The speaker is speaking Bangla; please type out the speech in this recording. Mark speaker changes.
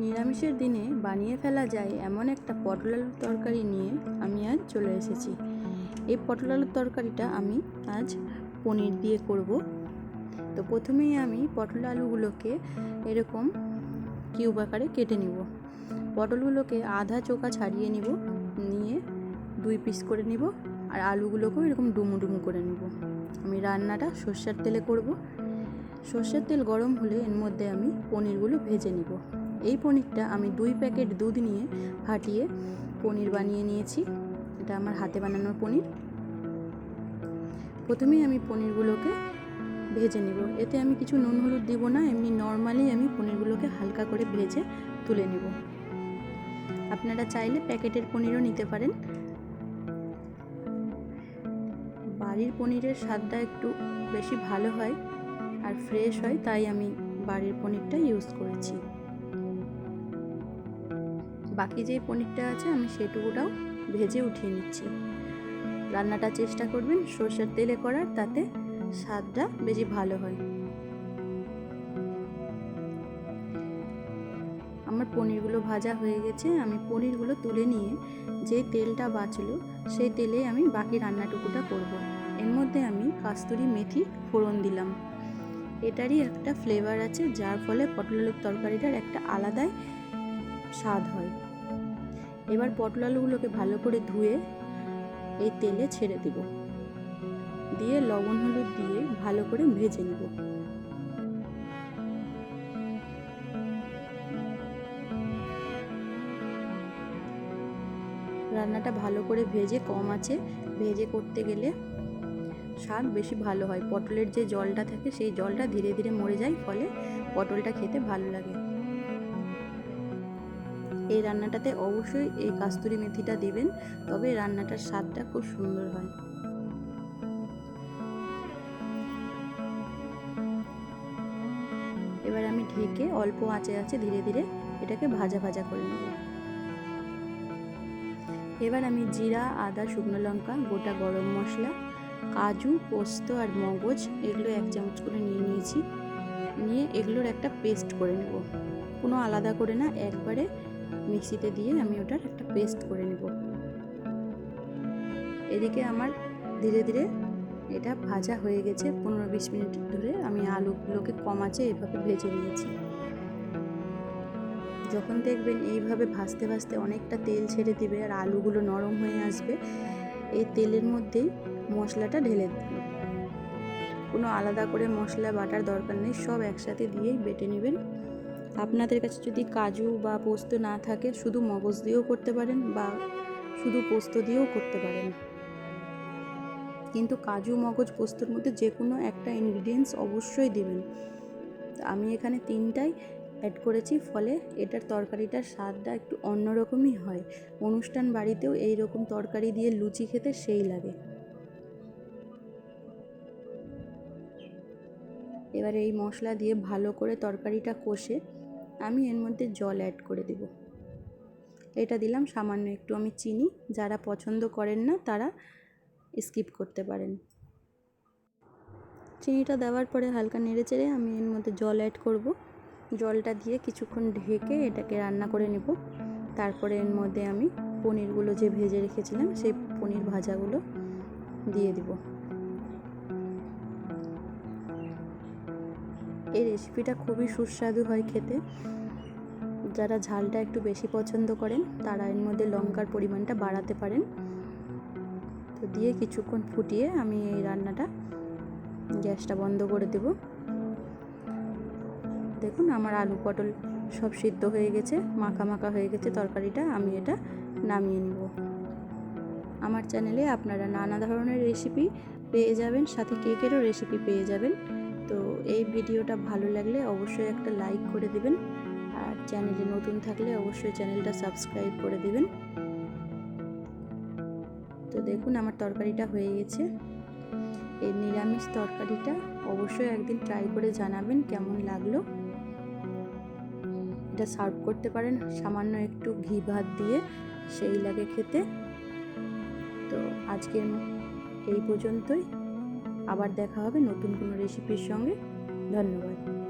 Speaker 1: নিরামিষের দিনে বানিয়ে ফেলা যায় এমন একটা পটল আলুর তরকারি নিয়ে আমি আজ চলে এসেছি। এই পটল আলুর তরকারিটা আমি আজ পনির দিয়ে করব। তো প্রথমেই আমি পটল আলুগুলোকে এরকম কিউব আকারে কেটে নিব। পটলগুলোকে আধা চোখা ছাড়িয়ে নিব, নিয়ে দুই পিস করে নিব, আর আলুগুলোকেও এরকম ডুমু ডুমু করে নিব। আমি রান্নাটা সর্ষের তেলে করব। সর্ষের তেল গরম হলে এর মধ্যে আমি পনিরগুলো ভেজে নিব। এই পনিরটা আমি দুই প্যাকেট দুধ নিয়ে ফাটিয়ে পনির বানিয়ে নিয়েছি। এটা আমার হাতে বানানোর পনির। প্রথমেই আমি পনিরগুলোকে ভেজে নিব। এতে আমি কিছু নুন হলুদ দিব না, এমনি নর্মালি আমি পনিরগুলোকে হালকা করে ভেজে তুলে নেব। আপনারা চাইলে প্যাকেটের পনিরও নিতে পারেন। বাড়ির পনিরের স্বাদটা একটু বেশি ভালো হয়। আর ফ্রেশ হয়, তাই আমি বাড়ির পনিরটা ইউজ করেছি। বাকি যে পনিরটা আছে, আমি সেটুকুটাও ভেজে উঠিয়ে নিচ্ছি। রান্নাটা চেষ্টা করবেন সর্ষের তেলে করার, তাতে স্বাদটা বেশি ভালো হয়। আমার পনিরগুলো ভাজা হয়ে গেছে, আমি পনিরগুলো তুলে নিয়ে যে তেলটা বাঁচলো, সেই তেলে আমি বাকি রান্নাটুকুটা করব। এর মধ্যে আমি কাস্তুরি মেথি ফোড়ন দিলাম। এটারই একটা ফ্লেভার আছে, যার ফলে পটল আলুর তরকারিটার একটা আলাদাই স্বাদ হয়। এবার পটল আলুগুলোকে ভালো করে ধুয়ে এই তেলে ছেড়ে দেব। দিয়ে লবণ হলুদ দিয়ে ভালো করে ভেজে নেব। রান্নাটা ভালো করে ভেজে কম আছে। ভেজে করতে গেলে স্বাদ বেশি ভালো হয়। পটলের যে জলটা থাকে, সেই জলটা ধীরে ধীরে মরে যায়, ফলে পটলটা খেতে ভালো লাগে। এই রান্নাটাতে অবশ্যই এই কাস্তুরি মেথিটা দেবেন, তবে রান্নাটার স্বাদটা খুব সুন্দর হয়। এবার আমি ঢেকে অল্প আঁচে আছে ধীরে ধীরে এটাকে ভাজা ভাজা করে নেব। এবার আমি জিরা, আদা, শুকনো লঙ্কা, গোটা গরম মশলা কাজু, পোস্ত আর মগজ এগুলো এক চামচ করে নিয়ে নিয়েছি। নিয়ে এগুলোর একটা পেস্ট করে নেব। কোনো আলাদা করে না, একবারে মিক্সিতে দিয়ে আমি ওটার একটা পেস্ট করে নেব। এদিকে আমার ধীরে ধীরে এটা ভাজা হয়ে গেছে। পনেরো বিশ মিনিট ধরে আমি আলুগুলোকে কম আছে এভাবে ভেজে নিয়েছি। যখন দেখবেন এইভাবে ভাজতে ভাজতে অনেকটা তেল ছেড়ে দিবে আর আলুগুলো নরম হয়ে আসবে, এই তেলের মধ্যেই মশলাটা ঢেলে দেবেন কোনো আলাদা করে মশলা, বাটার দরকার নেই, সব একসাথে দিয়েই বেটে নেবেন। আপনাদের কাছে যদি কাজু বা পোস্ত না থাকে, শুধু মগজ দিয়েও করতে পারেন বা শুধু পোস্ত দিয়েও করতে পারেন। কিন্তু কাজু, মগজ, পোস্তর মধ্যে যে কোনো একটা ইনগ্রিডিয়েন্টস অবশ্যই দেবেন। আমি এখানে তিনটাই অ্যাড করেছি, ফলে এটার তরকারিটার স্বাদটা একটু অন্যরকমই হয়। অনুষ্ঠান বাড়িতেও এই রকম তরকারি দিয়ে লুচি খেতে সেই লাগে। এবার এই মশলা দিয়ে ভালো করে তরকারিটা কষে আমি এর মধ্যে জল অ্যাড করে দেব। এটা দিলাম সামান্য একটু আমি চিনি, যারা পছন্দ করেন না তারা স্কিপ করতে পারেন। চিনিটা দেওয়ার পরে হালকা নেড়ে চেড়ে আমি এর মধ্যে জল অ্যাড করব। জলটা দিয়ে কিছুক্ষণ ঢেকে এটাকে রান্না করে নেব। তারপরে এর মধ্যে আমি পনিরগুলো যে ভেজে রেখেছিলাম, সেই পনির ভাজাগুলো দিয়ে দিব। এই রেসিপিটা খুবই সুস্বাদু হয় খেতে। যারা ঝালটা একটু বেশি পছন্দ করেন, তারা এর মধ্যে লঙ্কার পরিমাণটা বাড়াতে পারেন। তো দিয়ে কিছুক্ষণ ফুটিয়ে আমি এই রান্নাটা গ্যাসটা বন্ধ করে দেব। দেখুন আমার আলু পটল সব সিদ্ধ হয়ে গেছে, মাখা মাখা হয়ে গেছে, তরকারিটা আমি এটা নামিয়ে নেব। আমার চ্যানেলে আপনারা নানা ধরনের রেসিপি পেয়ে যাবেন, সাথে কেকেরও রেসিপি পেয়ে যাবেন। তো এই ভিডিওটা ভালো লাগলে অবশ্যই একটা লাইক করে দেবেন, আর চ্যানেলে নতুন থাকলে অবশ্যই চ্যানেলটা সাবস্ক্রাইব করে দেবেন। তো দেখুন আমার তরকারিটা হয়ে গেছে। এই নিরামিষ তরকারিটা অবশ্যই একদিন ট্রাই করে জানাবেন কেমন লাগল। এটা সার্ভ করতে পারেন। সামান্য একটু ঘি ভাত দিয়ে সেই লাগে খেতে। তো আজকের এই পর্যন্তই। আবার দেখা হবে নতুন কোনো রেসিপির সঙ্গে। ধন্যবাদ।